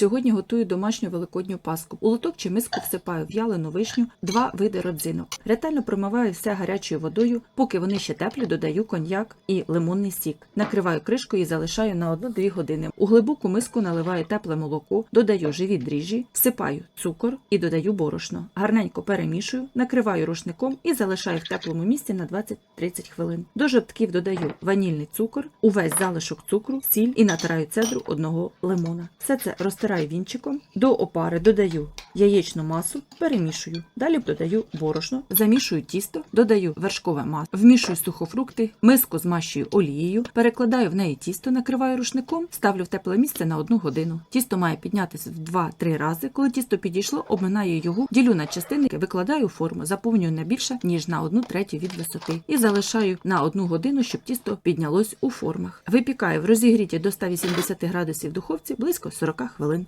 Сьогодні готую домашню великодню паску. У лоток чи миску всипаю в'ялену вишню, два види родзинок. Ретельно промиваю все гарячою водою. Поки вони ще теплі, додаю коньяк і лимонний сік. Накриваю кришкою і залишаю на 1-2 години. У глибоку миску наливаю тепле молоко, додаю живі дріжджі, всипаю цукор і додаю борошно. Гарненько перемішую, накриваю рушником і залишаю в теплому місці на 20-30 хвилин. До жовтків додаю ванільний цукор, увесь залишок цукру, сіль і натираю цедру одного лимона. Все це розтираю вінчиком. До опари додаю яєчну масу, перемішую. Далі додаю борошно, замішую тісто, додаю вершкове масло, вмішую сухофрукти, миску змащую олією, перекладаю в неї тісто, накриваю рушником, ставлю в тепле місце на одну годину. Тісто має піднятися в 2-3 рази. Коли тісто підійшло, обминаю його, ділю на частини, викладаю форму, заповнюю не більше ніж на 1 третю від висоти і залишаю на одну годину, щоб тісто піднялось у формах. Випікаю в розігріті до 180 градусів духовці близько 40 хвилин.